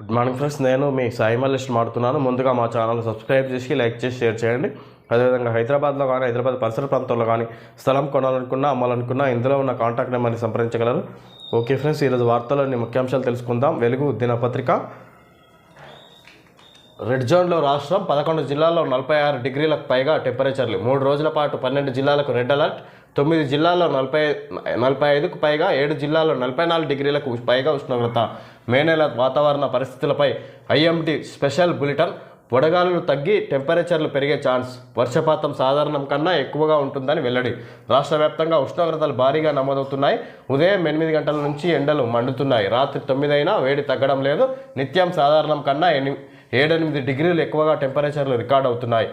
Good morning friends నేను మీ సాయి మల్లేష్ మాడుతున్నాను. ముందుగా మా ఛానల్ సబ్స్క్రైబ్ చేసి లైక్ చేసి షేర్ చేయండి. అదేవిధంగా హైదరాబాద్లో కానీ హైదరాబాద్ పరిసర ప్రాంతాల్లో కానీ స్థలం కొనాలనుకున్నా అమ్మాలనుకున్నా ఇందులో ఉన్న కాంటాక్ట్ నెంబర్ని సంప్రదించగలరు. ఓకే ఫ్రెండ్స్ ఈరోజు వార్తల్లోని ముఖ్యాంశాలు తెలుసుకుందాం. వెలుగు దినపత్రిక. రెడ్ జోన్లో రాష్ట్రం పదకొండు జిల్లాల్లో నలభై ఆరు డిగ్రీలకు పైగా టెంపరేచర్లు. మూడు రోజుల పాటు పన్నెండు జిల్లాలకు రెడ్ అలర్ట్. తొమ్మిది జిల్లాల్లో నలభై నలభై ఐదుకు పైగా ఏడు జిల్లాల్లో నలభై నాలుగు డిగ్రీలకు పైగా ఉష్ణోగ్రత. మే నెల వాతావరణ పరిస్థితులపై ఐఎండి స్పెషల్ బులెటిన్. వడగాలులు తగ్గి టెంపరేచర్లు పెరిగే ఛాన్స్. వర్షపాతం సాధారణం కన్నా ఎక్కువగా ఉంటుందని వెల్లడి. రాష్ట్ర వ్యాప్తంగా ఉష్ణోగ్రతలు భారీగా నమోదవుతున్నాయి. ఉదయం ఎనిమిది గంటల నుంచి ఎండలు మండుతున్నాయి. రాత్రి తొమ్మిది అయినా వేడి తగ్గడం లేదు. నిత్యం సాధారణం కన్నా ఎని ఏడెనిమిది డిగ్రీలు ఎక్కువగా టెంపరేచర్లు రికార్డ్ అవుతున్నాయి.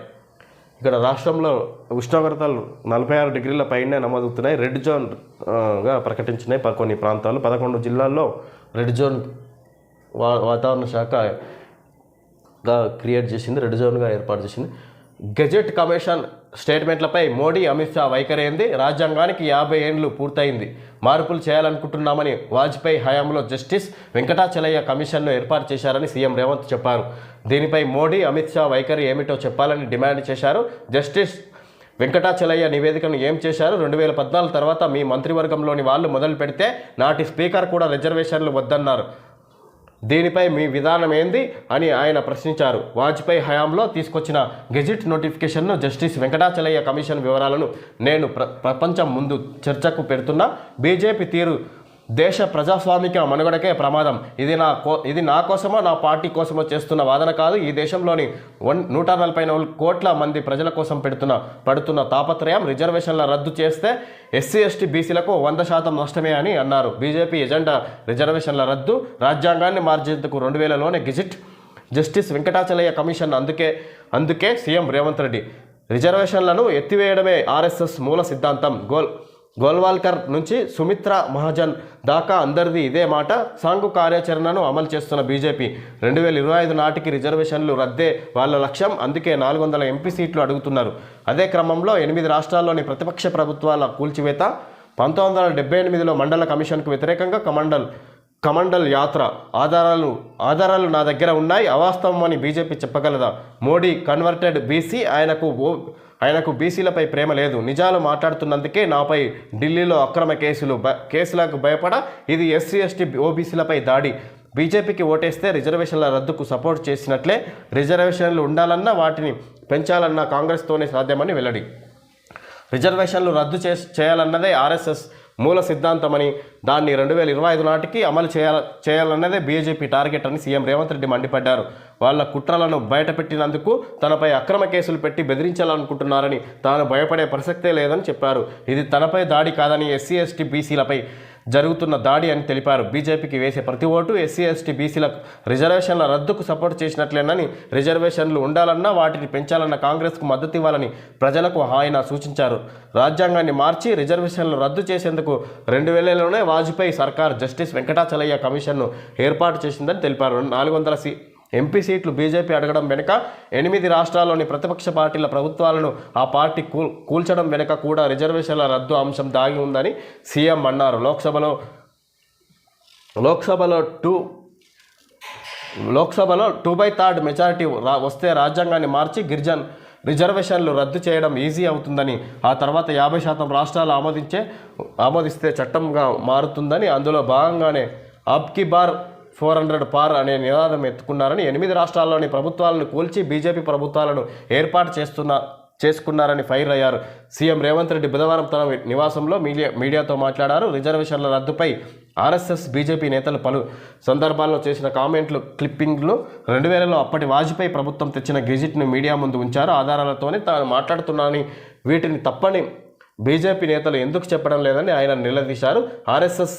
ఇక్కడ రాష్ట్రంలో ఉష్ణోగ్రతలు నలభై ఆరు డిగ్రీల పైనే నమోదవుతున్నాయి. రెడ్ జోన్గా ప్రకటించినాయి కొన్ని ప్రాంతాలు. పదకొండు జిల్లాల్లో రెడ్ జోన్ వా వాతావరణ శాఖగా క్రియేట్ చేసింది రెడ్ జోన్గా ఏర్పాటు చేసింది. గెజెట్ కమిషన్ స్టేట్మెంట్లపై మోడీ అమిత్ షా వైఖరి ఏంది రాజ్యాంగానికి యాభై ఏండ్లు పూర్తయింది. మార్పులు చేయాలనుకుంటున్నామని వాజ్పేయి హయాంలో జస్టిస్ వెంకటాచలయ్య కమిషన్ను ఏర్పాటు చేశారని సీఎం రేవంత్ చెప్పారు. దీనిపై మోడీ అమిత్ షా వైఖరి ఏమిటో చెప్పాలని డిమాండ్ చేశారు. జస్టిస్ వెంకటాచలయ్య నివేదికను ఏం చేశారు? రెండు వేల పద్నాలుగు తర్వాత మీ మంత్రివర్గంలోని వాళ్ళు మొదలు పెడితే నాటి స్పీకర్ కూడా రిజర్వేషన్లు వద్దన్నారు. దీనిపై మీ విధానం ఏంది అని ఆయన ప్రశ్నించారు. వాజ్పేయి హయాంలో తీసుకొచ్చిన గెజిట్ నోటిఫికేషన్ను జస్టిస్ వెంకటాచలయ్య కమిషన్ వివరాలను నేను ప్ర ప్రపంచం ముందు చర్చకు పెడుతున్నా. బీజేపీ తీరు దేశ ప్రజాస్వామిక మనుగడకే ప్రమాదం. ఇది నా కో ఇది నా కోసమో నా పార్టీ కోసమో చేస్తున్న వాదన కాదు. ఈ దేశంలోని వన్ నూట నలభై నాలుగు కోట్ల మంది ప్రజల కోసం పెడుతున్న పడుతున్న తాపత్రయం రిజర్వేషన్ల రద్దు చేస్తే ఎస్సీ ఎస్టీ బీసీలకు వంద శాతం నష్టమే అని అన్నారు. బీజేపీ ఎజెండా రిజర్వేషన్ల రద్దు. రాజ్యాంగాన్ని మార్చేందుకు రెండు వేలలోనే గిజిట్ జస్టిస్ వెంకటాచలయ్య కమిషన్ అందుకే అందుకే సీఎం రేవంత్ రెడ్డి. రిజర్వేషన్లను ఎత్తివేయడమే ఆర్ఎస్ఎస్ మూల సిద్ధాంతం. గోల్ గోల్వాల్కర్ నుంచి సుమిత్ర మహాజన్ దాకా అందరిది ఇదే మాట. సాంఘు కార్యాచరణను అమలు చేస్తున్న బీజేపీ రెండు వేల ఇరవై ఐదు నాటికి రిజర్వేషన్లు రద్దే వాళ్ళ లక్ష్యం. అందుకే నాలుగు వందల ఎంపీ సీట్లు అడుగుతున్నారు. అదే క్రమంలో ఎనిమిది రాష్ట్రాల్లోని ప్రతిపక్ష ప్రభుత్వాల కూల్చివేత పంతొమ్మిది వందల డెబ్బై ఎనిమిదిలో మండల కమిషన్కు వ్యతిరేకంగా కమండల్ కమండల్ యాత్ర ఆధారాలు ఆధారాలు నా దగ్గర ఉన్నాయి అవాస్తవం అని బీజేపీ చెప్పగలదా? మోడీ కన్వర్టెడ్ బీసీ ఆయనకు ఓ ఆయనకు బీసీలపై ప్రేమ లేదు. నిజాలు మాట్లాడుతున్నందుకే నాపై ఢిల్లీలో అక్రమ కేసులు బ కేసులకు భయపడ ఇది ఎస్సీ ఎస్టీ ఓబీసీలపై దాడి. బీజేపీకి ఓటేస్తే రిజర్వేషన్ల రద్దుకు సపోర్ట్ చేసినట్లే రిజర్వేషన్లు ఉండాలన్నా వాటిని పెంచాలన్నా కాంగ్రెస్తోనే సాధ్యమని వెల్లడి. రిజర్వేషన్లు రద్దు చేయాలన్నదే ఆర్ఎస్ఎస్ మూల సిద్ధాంతమని దాన్ని రెండు వేల ఇరవై ఐదు నాటికి అమలు చేయాల చేయాలన్నదే బీజేపీ టార్గెట్ అని సీఎం రేవంత్ రెడ్డి మండిపడ్డారు. వాళ్ళ కుట్రలను బయటపెట్టినందుకు తనపై అక్రమ కేసులు పెట్టి బెదిరించాలనుకుంటున్నారని తాను భయపడే ప్రసక్తే లేదని చెప్పారు. ఇది తనపై దాడి కాదని ఎస్సీ ఎస్టీ బీసీలపై జరుగుతున్న దాడి అని తెలిపారు. బీజేపీకి వేసే ప్రతి ఓటు ఎస్సీ ఎస్టీ బీసీలకు రిజర్వేషన్ల రద్దుకు సపోర్ట్ చేసినట్లేనని రిజర్వేషన్లు ఉండాలన్నా వాటిని పెంచాలన్న కాంగ్రెస్కు మద్దతు ఇవ్వాలని ప్రజలకు ఆయన సూచించారు. రాజ్యాంగాన్ని మార్చి రిజర్వేషన్లు రద్దు చేసేందుకు రెండు వేలలోనే వాజ్పేయి సర్కార్ జస్టిస్ వెంకటాచలయ్య కమిషన్ను ఏర్పాటు చేసిందని తెలిపారు. నాలుగు వందల సి ఎంపీ సీట్లు బీజేపీ అడగడం వెనుక ఎనిమిది రాష్ట్రాల్లోని ప్రతిపక్ష పార్టీల ప్రభుత్వాలను ఆ పార్టీ కూల్ కూల్చడం వెనుక కూడా రిజర్వేషన్ల రద్దు అంశం దాగి ఉందని సీఎం అన్నారు. లోక్సభలో లోక్సభలో టూ లోక్సభలో టూ బై థర్డ్ మెజారిటీ రా వస్తే రాజ్యాంగాన్ని మార్చి గిరిజన్ రిజర్వేషన్లు రద్దు చేయడం ఈజీ అవుతుందని ఆ తర్వాత యాభై శాతం రాష్ట్రాలు ఆమోదించే ఆమోదిస్తే చట్టంగా మారుతుందని అందులో భాగంగానే అబ్కి బార్ ఫోర్ హండ్రెడ్ పార్ అనే నినాదం ఎత్తుకున్నారని ఎనిమిది రాష్ట్రాల్లోని ప్రభుత్వాలను కూల్చి బీజేపీ ప్రభుత్వాలను ఏర్పాటు చేస్తున్న చేసుకున్నారని ఫైర్ అయ్యారు. సీఎం రేవంత్ రెడ్డి బుధవారం తన నివాసంలో మీడియా మీడియాతో మాట్లాడారు. రిజర్వేషన్ల రద్దుపై ఆర్ఎస్ఎస్ బీజేపీ నేతలు పలు సందర్భాల్లో చేసిన కామెంట్లు క్లిప్పింగ్లు రెండు వేలలో అప్పటి వాజ్పేయి ప్రభుత్వం తెచ్చిన గెజిట్ను మీడియా ముందు ఉంచారు. ఆధారాలతోనే తాను మాట్లాడుతున్నానని వీటిని తప్పని బీజేపీ నేతలు ఎందుకు చెప్పడం లేదని ఆయన నిలదీశారు. ఆర్ఎస్ఎస్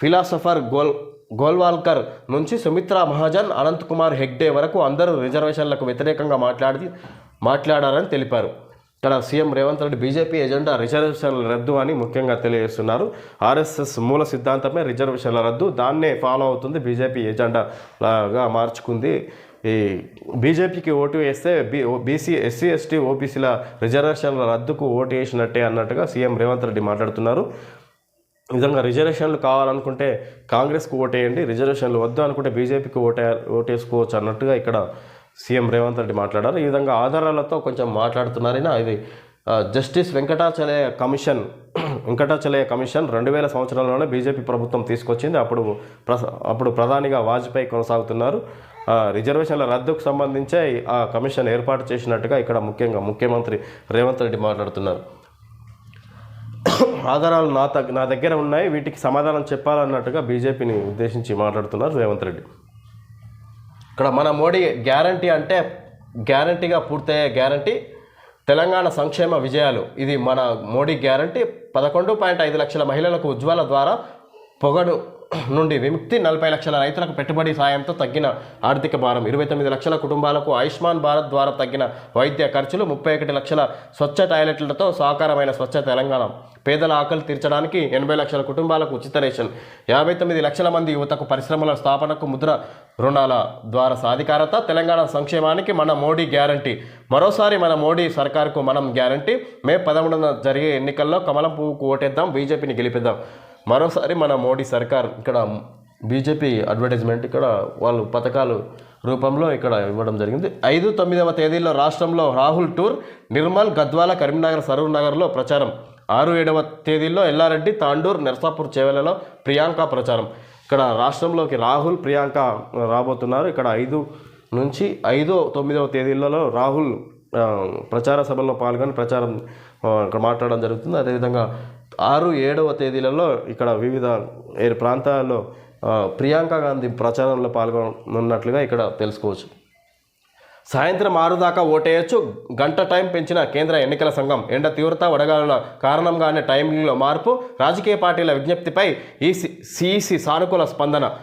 ఫిలాసఫర్ గోల్ గోల్వాల్కర్ నుంచి సుమిత్రా మహాజన్ అనంత్ కుమార్ హెగ్డే వరకు అందరూ రిజర్వేషన్లకు వ్యతిరేకంగా మాట్లాడి మాట్లాడారని తెలిపారు. ఇక్కడ CM Revanth Reddy BJP agenda రిజర్వేషన్ల రద్దు అని ముఖ్యంగా తెలియజేస్తున్నారు. ఆర్ఎస్ఎస్ మూల సిద్ధాంతమే రిజర్వేషన్ల రద్దు దాన్నే ఫాలో అవుతుంది బీజేపీ ఎజెండాగా లాగా మార్చుకుంది. ఈ బీజేపీకి ఓటు వేస్తే బీ బీసీ ఎస్సీ ఎస్టీ ఓబీసీల రిజర్వేషన్ల రద్దుకు ఓటు వేసినట్టే అన్నట్టుగా సీఎం రేవంత్ రెడ్డి మాట్లాడుతున్నారు. నిజంగా రిజర్వేషన్లు కావాలనుకుంటే కాంగ్రెస్కు ఓటేయండి రిజర్వేషన్లు వద్దు అనుకుంటే బీజేపీకి ఓటే ఓటేసుకోవచ్చు అన్నట్టుగా ఇక్కడ సీఎం రేవంత్ రెడ్డి మాట్లాడారు. ఈ విధంగా ఆధారాలతో కొంచెం మాట్లాడుతున్నారైనా ఇది justice Venkatachaliah commission Venkatachaliah commission రెండు వేల సంవత్సరంలోనే బీజేపీ ప్రభుత్వం తీసుకొచ్చింది. అప్పుడు ప్రస అప్పుడు ప్రధానిగా వాజ్పేయి కొనసాగుతున్నారు. ఆ, రిజర్వేషన్ల రద్దుకు సంబంధించే ఆ కమిషన్ ఏర్పాటు చేసినట్టుగా ఇక్కడ ముఖ్యంగా ముఖ్యమంత్రి రేవంత్ రెడ్డి మాట్లాడుతున్నారు. ఆధారాలు నా తగ్గ నా దగ్గర ఉన్నాయి. వీటికి సమాధానం చెప్పాలన్నట్టుగా బీజేపీని ఉద్దేశించి మాట్లాడుతున్నారు రేవంత్ రెడ్డి. ఇక్కడ మన మోడీ గ్యారంటీ అంటే గ్యారంటీగా పూర్తయ్యే గ్యారంటీ తెలంగాణ సంక్షేమ విజయాలు. ఇది మన మోడీ గ్యారంటీ. పదకొండు పాయింట్ ఐదు లక్షల మహిళలకు ఉజ్వల ద్వారా పొగడు నుండి విముక్తి నలభై లక్షల రైతులకు పెట్టుబడి సాయంతో తగ్గిన ఆర్థిక భారం. ఇరవై తొమ్మిది లక్షల కుటుంబాలకు ఆయుష్మాన్ భారత్ ద్వారా తగ్గిన వైద్య ఖర్చులు ముప్పై ఒకటి లక్షల స్వచ్ఛ టాయిలెట్లతో సాకారమైన స్వచ్ఛ తెలంగాణ. పేదల ఆకలి తీర్చడానికి ఎనభై లక్షల కుటుంబాలకు ఉచిత రేషన్. యాభై తొమ్మిది లక్షల మంది యువతకు పరిశ్రమల స్థాపనకు ముద్ర రుణాల ద్వారా సాధికారత. తెలంగాణ సంక్షేమానికి మన మోడీ గ్యారంటీ. మరోసారి మన మోడీ సర్కార్కు మనం గ్యారంటీ. మే పదమూడున జరిగే ఎన్నికల్లో కమలం పువ్వుకు ఓటేద్దాం బీజేపీని గెలిపిద్దాం. మరోసారి మన మోడీ సర్కార్ ఇక్కడ బీజేపీ అడ్వర్టైజ్మెంట్ ఇక్కడ వాళ్ళు పథకాలు రూపంలో ఇక్కడ ఇవ్వడం జరిగింది. ఐదు తొమ్మిదవ తేదీల్లో రాష్ట్రంలో రాహుల్ టూర్ నిర్మల్ గద్వాల కరీంనగర్ సరూర్ నగర్లో ప్రచారం. ఆరు ఏడవ తేదీల్లో ఎల్లారెడ్డి తాండూర్ నర్సాపూర్ చేవెలలో ప్రియాంక ప్రచారం. ఇక్కడ రాష్ట్రంలోకి రాహుల్ ప్రియాంక రాబోతున్నారు. ఇక్కడ ఐదు నుంచి ఐదో తొమ్మిదవ తేదీలలో రాహుల్ ప్రచార సభల్లో పాల్గొని ప్రచారం ఇక్కడ మాట్లాడడం జరుగుతుంది. అదేవిధంగా ఆరు ఏడవ తేదీలలో ఇక్కడ వివిధ ఏ ప్రాంతాల్లో ప్రియాంక గాంధీ ప్రచారంలో పాల్గొనున్నట్లుగా ఇక్కడ తెలుసుకోవచ్చు. సాయంత్రం ఆరు దాకా ఓటేయచ్చు. గంట టైం పెంచిన కేంద్ర ఎన్నికల సంఘం ఎండ తీవ్రత వడగాలుల కారణంగానే టైమింగ్లో మార్పు. రాజకీయ పార్టీల విజ్ఞప్తిపై ఈసీ సిఈసి సానుకూల స్పందన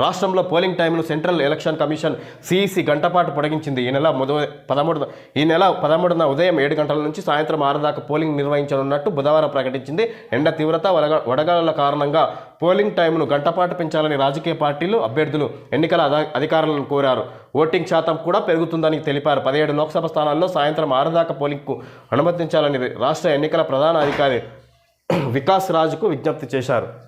రాష్ట్రంలో పోలింగ్ టైంను సెంట్రల్ ఎలక్షన్ కమిషన్ సిఈసి గంటపాటు పొడిగించింది. ఈ నెల మొద పదమూడు ఈ నెల పదమూడున ఉదయం ఏడు గంటల నుంచి సాయంత్రం ఆరు దాకా పోలింగ్ నిర్వహించనున్నట్టు బుధవారం ప్రకటించింది. ఎండ తీవ్రత వడగ వడగాలుల కారణంగా పోలింగ్ టైంను గంటపాటు పెంచాలని రాజకీయ పార్టీలు అభ్యర్థులు ఎన్నికల అధ- అధికారులను కోరారు. ఓటింగ్ శాతం కూడా పెరుగుతుందని తెలిపారు. పదిహేడు లోక్సభ స్థానాల్లో సాయంత్రం ఆరు దాకా పోలింగ్కు అనుమతించాలని రాష్ట్ర ఎన్నికల ప్రధాన అధికారి వికాస్ రాజుకు విజ్ఞప్తి చేశారు.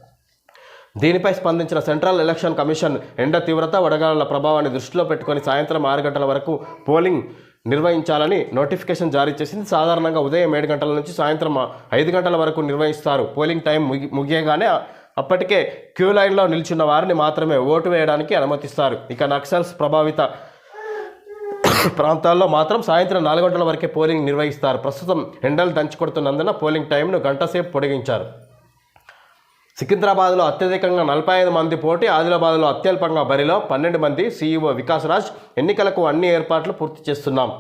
దీనిపై స్పందించిన సెంట్రల్ ఎలక్షన్ కమిషన్ ఎండ తీవ్రత వడగాలుల ప్రభావాన్ని దృష్టిలో పెట్టుకొని సాయంత్రం ఆరు గంటల వరకు పోలింగ్ నిర్వహించాలని నోటిఫికేషన్ జారీ చేసింది. సాధారణంగా ఉదయం ఏడు గంటల నుంచి సాయంత్రం ఐదు గంటల వరకు నిర్వహిస్తారు. పోలింగ్ టైం ముగి ముగియగానే అప్పటికే క్యూ లైన్లో నిల్చున్న వారిని మాత్రమే ఓటు వేయడానికి అనుమతిస్తారు. ఇక నక్సల్స్ ప్రభావిత ప్రాంతాల్లో మాత్రం సాయంత్రం నాలుగు గంటల వరకే పోలింగ్ నిర్వహిస్తారు. ప్రస్తుతం ఎండలు దంచుకొడుతున్నందున పోలింగ్ టైంను గంటసేపు పొడిగించారు. సికింద్రాబాద్లో అత్యధికంగా నలభై ఐదు మంది పోటీ ఆదిలాబాద్లో అత్యల్పంగా బరిలో పన్నెండు మంది సీఈఓ వికాస్ రాజ్ ఎన్నికలకు అన్ని ఏర్పాట్లు పూర్తి చేస్తున్నాం.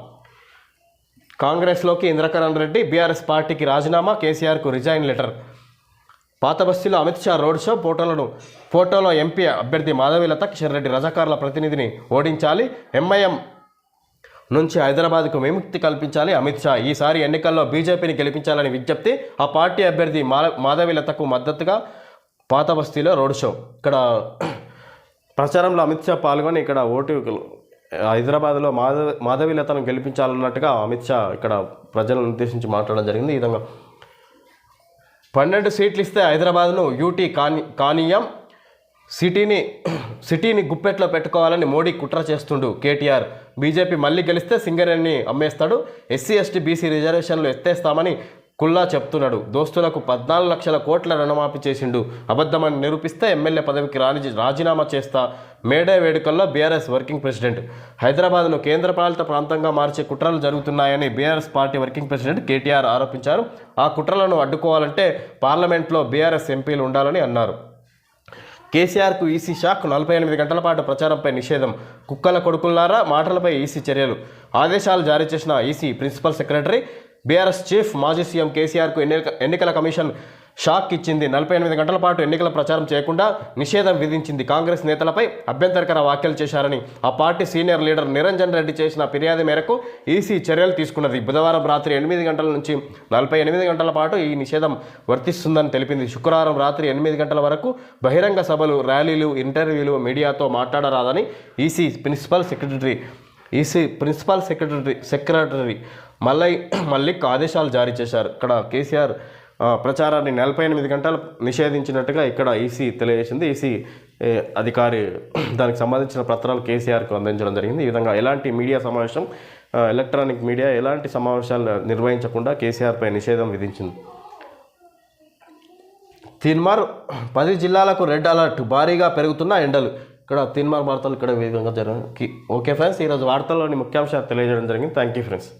కాంగ్రెస్లోకి ఇంద్రకరణ్ రెడ్డి బీఆర్ఎస్ పార్టీకి రాజీనామా కేసీఆర్కు రిజైన్ లెటర్. పాత బస్తీలో అమిత్ షా రోడ్ షో ఫోటోలను ఫోటోలో ఎంపీ అభ్యర్థి మాధవీలత కిషన్ రెడ్డి రజాకారుల ప్రతినిధిని ఓడించాలి. ఎంఐఎం నుంచి హైదరాబాద్కు విముక్తి కల్పించాలి అమిత్ షా. ఈసారి ఎన్నికల్లో బీజేపీని గెలిపించాలని విజ్ఞప్తి ఆ పార్టీ అభ్యర్థి మాధవీలతకు మద్దతుగా పాత బస్తీలో రోడ్ షో. ఇక్కడ ప్రచారంలో అమిత్ షా పాల్గొని ఇక్కడ ఓటు హైదరాబాద్లో మాధవ మాధవీలతను గెలిపించాలన్నట్టుగా అమిత్ షా ఇక్కడ ప్రజలను ఉద్దేశించి మాట్లాడడం జరిగింది. ఈ విధంగా పన్నెండు సీట్లు ఇస్తే హైదరాబాద్ను యూటీ కాని కానీయం సిటీని సిటీని గుప్పెట్లో పెట్టుకోవాలని మోడీ కుట్ర చేస్తుండు కేటీఆర్. బీజేపీ మళ్ళీ గెలిస్తే సింగరేణిని అమ్మేస్తాడు. ఎస్సీ ఎస్టీ బీసీ రిజర్వేషన్లు ఎత్తేస్తామని కుల్లా చెప్తున్నాడు దోస్తులకు పద్నాలుగు లక్షల కోట్ల రుణమాఫీ చేసిండు అబద్ధమని నిరూపిస్తే ఎమ్మెల్యే పదవికి రాని రాజీనామా చేస్తా మేడే వేడుకల్లో బీఆర్ఎస్ వర్కింగ్ ప్రెసిడెంట్. హైదరాబాద్ను కేంద్రపాలిత ప్రాంతంగా మార్చే కుట్రలు జరుగుతున్నాయని BRS party working president KTR ఆరోపించారు. ఆ కుట్రలను అడ్డుకోవాలంటే పార్లమెంట్లో బీఆర్ఎస్ ఎంపీలు ఉండాలని అన్నారు. కేసీఆర్కు ఈసీ షాక్ నలభై ఎనిమిది గంటల పాటు ప్రచారంపై నిషేధం. కుక్కల కొడుకుల్లారా మాటలపై ఈసీ చర్యలు. ఆదేశాలు జారీ చేసిన EC principal secretary BRS chief మాజీ సీఎం కేసీఆర్కు ఎన్నిక ఎన్నికల కమిషన్ షాక్ ఇచ్చింది. నలభై ఎనిమిది గంటల పాటు ఎన్నికల ప్రచారం చేయకుండా నిషేధం విధించింది. కాంగ్రెస్ నేతలపై అభ్యంతరకర వ్యాఖ్యలు చేశారని ఆ party senior leader Niranjan Reddy చేసిన ఫిర్యాదు మేరకు ఈసీ చర్యలు తీసుకున్నది. బుధవారం రాత్రి ఎనిమిది గంటల నుంచి నలభై ఎనిమిది గంటల పాటు ఈ నిషేధం వర్తిస్తుందని తెలిపింది. శుక్రవారం రాత్రి ఎనిమిది గంటల వరకు బహిరంగ సభలు ర్యాలీలు ఇంటర్వ్యూలు మీడియాతో మాట్లాడరాదని EC principal secretary EC principal secretary secretary మల్లై మళ్ళీ ఆదేశాలు జారీ చేశారు. ఇక్కడ కేసీఆర్ ప్రచారాన్ని నలభై ఎనిమిది గంటలు నిషేధించినట్టుగా ఇక్కడ ఈసీ తెలియజేసింది. ఈసీ అధికారి దానికి సంబంధించిన పత్రాలు కేసీఆర్కు అందించడం జరిగింది. ఈ విధంగా ఎలాంటి మీడియా సమావేశం ఎలక్ట్రానిక్ మీడియా ఎలాంటి సమావేశాలు నిర్వహించకుండా కేసీఆర్పై నిషేధం విధించింది. తిన్మార్ పది జిల్లాలకు రెడ్ అలర్ట్ భారీగా పెరుగుతున్న ఎండలు. ఇక్కడ తిన్మార్ వార్తలు ఇక్కడ విధంగా జరిగింది ఓకే ఫ్రెండ్స్ ఈరోజు వార్తల్లోని ముఖ్యాంశాలు తెలియజేయడం జరిగింది. Thank you friends.